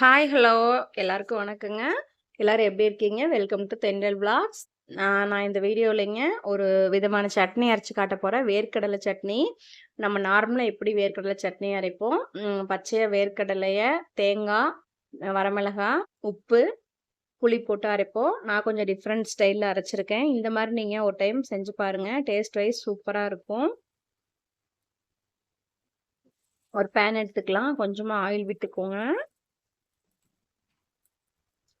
Hi hello எல்லாருக்கும் வணக்கங்க. எல்லோரும் எப்படி இருக்கீங்க? வெல்கம் டு தெண்டல் பிளாக்ஸ் நான் இந்த வீடியோவில்ங்க ஒரு விதமான சட்னி அரைச்சி காட்ட போகிறேன் வேர்க்கடலை சட்னி. நம்ம நார்மலாக எப்படி வேர்க்கடலை சட்னி அரைப்போம்? பச்சையாக வேர்க்கடலையை தேங்காய் வரமிளகாய் உப்பு புளி போட்டு அரைப்போம். நான் கொஞ்சம் டிஃப்ரெண்ட் ஸ்டைலில் அரைச்சிருக்கேன். இந்த மாதிரி நீங்கள் ஒரு டைம் செஞ்சு பாருங்கள் டேஸ்ட் வைஸ் சூப்பராக இருக்கும். ஒரு பேன் எடுத்துக்கலாம். கொஞ்சமாக ஆயில் விட்டுக்கோங்க.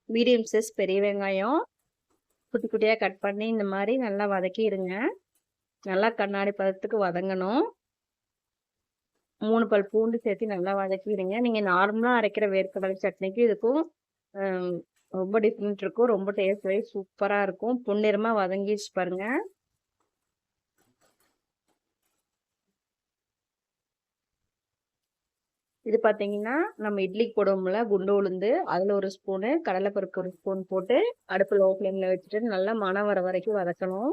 மீடியம் சைஸ் பெரிய வெங்காயம். குட்டி குட்டியாக கட் பண்ணி இந்த மாதிரி நல்லா வதக்கிடுங்க. நல்லா கண்ணாடி பதத்துக்கு வதங்கணும். மூணு பல் பூண்டு சேர்த்து நல்லா வதக்கிடுங்க. நீங்கள் நார்மலாக அரைக்கிற வேர்க்கடலை சட்னிக்கு இதுக்கும் ரொம்ப டிஃப்ரெண்ட் இருக்கும். ரொம்ப டேஸ்ட் வைஸ் சூப்பராக இருக்கும். பொன்னிறமாக வதங்கிச்சு பாருங்கள் இது பார்த்தீங்கன்னா நம்ம இட்லிக்கு போடுவோம்ல குண்டு உளுந்து. அதில் ஒரு ஸ்பூனு கடலைப்பருப்பு ஒரு ஸ்பூன் போட்டு அடுப்பு லோ ஃப்ளேமில் வச்சுட்டு நல்லா மனம் வர வரைக்கும் வதக்கணும்.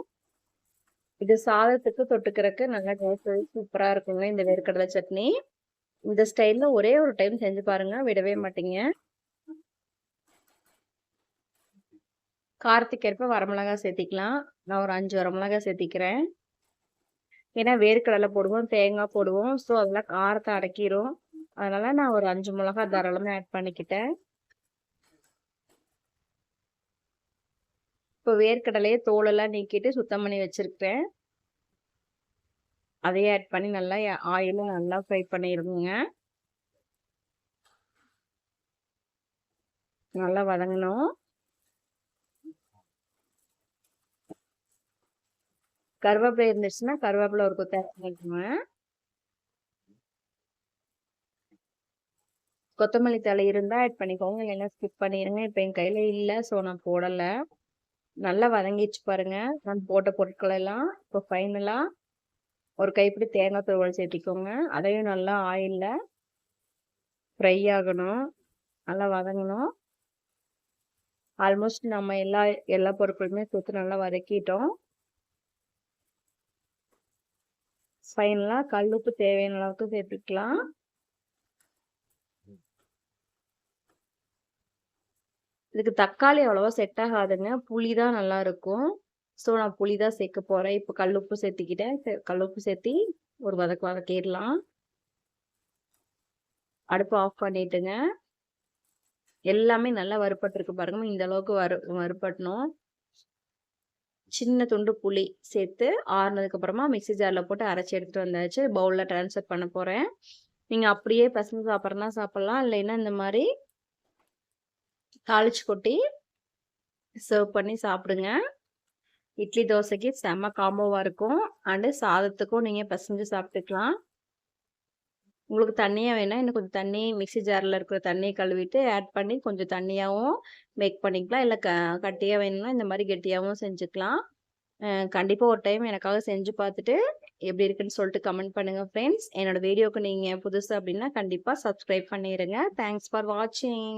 இது சாதத்துக்கு தொட்டுக்கிறதுக்கு நல்லா டேஸ்ட் சூப்பராக இருக்குங்க இந்த வேர்க்கடலை சட்னி. இந்த ஸ்டைலில் ஒரே ஒரு டைம் செஞ்சு பாருங்க விடவே மாட்டீங்க. காரத்துக்கு ஏற்ப வரமிளகா சேர்த்திக்கலாம். நான் ஒரு அஞ்சு வரமிளகா சேர்த்திக்கிறேன். ஏன்னா வேர்க்கடலை போடுவோம் தேங்காய் போடுவோம் ஸோ அதெல்லாம் காரத்தை அடக்கிடும் அதனால நான் ஒரு அஞ்சு மிளகா தாராளமாக ஆட் பண்ணிக்கிட்டேன். இப்போ வேர்க்கடலையே தோலெல்லாம் நீக்கிட்டு சுத்தம் பண்ணி வச்சுருக்கேன் அதையே ஆட் பண்ணி நல்லா ஆயிலும் நல்லா ஃப்ரை பண்ணிடுங்க. நல்லா வதங்கணும். கருவேப்பிலை இருந்துச்சுன்னா கருவேப்பிலை ஒரு கொத்த கொத்தமல்லி தழை இருந்தால் ஆட் பண்ணிக்கோங்க. இல்லைன்னா ஸ்கிப் பண்ணிடுங்க இப்போ என் கையில் இல்லை ஸோ நான் போடலை. நல்லா வதங்கிச்சு பாருங்கள் நான் போட்ட பொருட்கள் எல்லாம் இப்போ ஃபைனலாக ஒரு கைப்பிடி தேங்காய் துருவல் சேர்த்திக்கோங்க. அதையும் நல்லா ஆயிலில் ஃப்ரை ஆகணும். நல்லா வதங்கணும். ஆல்மோஸ்ட் நம்ம எல்லா எல்லா பொருட்களுமே சுற்று நல்லா வதக்கிட்டோம். ஃபைனலாக கல் உப்பு தேவையான அளவுக்கு சேர்த்துக்கலாம். இதுக்கு தக்காளி அவ்வளோவா செட் ஆகாதுங்க. புளி தான் நல்லா இருக்கும். ஸோ நான் புளி தான் சேர்க்க போகிறேன் இப்போ கல்லுப்பு சேர்த்திக்கிட்டேன். கல்லுப்பு சேர்த்தி ஒரு வதக்கு வதக்கிடலாம் அடுப்பு ஆஃப் பண்ணிட்டுங்க. எல்லாமே நல்லா வறுபட்டுருக்கு பாருங்க. இந்த அளவுக்கு வறு வறுப்பட்டணும் சின்ன துண்டு புளி சேர்த்து ஆறுனதுக்கு அப்புறமா மிக்சி ஜாரில் போட்டு அரைச்சி எடுத்துகிட்டு வந்தாச்சு. பவுலில் ட்ரான்ஸ்ஃபர் பண்ண போகிறேன் நீங்கள் அப்படியே பசங்க சாப்பிட்றனா சாப்பிட்லாம். இல்லைன்னா இந்த மாதிரி தாளிச்சு கொட்டி சர்வ் பண்ணி சாப்பிடுங்க. இட்லி தோசைக்கு செம்ம காம்போவாக இருக்கும். அண்டு சாதத்துக்கும் நீங்கள் பசஞ்சு சாப்பிட்டுக்கலாம். உங்களுக்கு தண்ணியாக வேணால் இன்னும் கொஞ்சம் தண்ணி மிக்சி ஜாரில் இருக்கிற தண்ணியை கழுவிட்டு ஆட் பண்ணி கொஞ்சம் தண்ணியாகவும் மேக் பண்ணிக்கலாம். இல்லை க கட்டியாக வேணும்னா இந்த மாதிரி கெட்டியாகவும் செஞ்சுக்கலாம். கண்டிப்பாக ஒரு டைம் எனக்காக செஞ்சு பார்த்துட்டு எப்படி இருக்குன்னு சொல்லிட்டு கமெண்ட் பண்ணுங்கள் ஃப்ரெண்ட்ஸ் என்னோடய வீடியோவுக்கு நீங்கள் புதுசு அப்படின்னா கண்டிப்பாக சப்ஸ்கிரைப் பண்ணிடுங்க தேங்க்ஸ் ஃபார் வாட்சிங்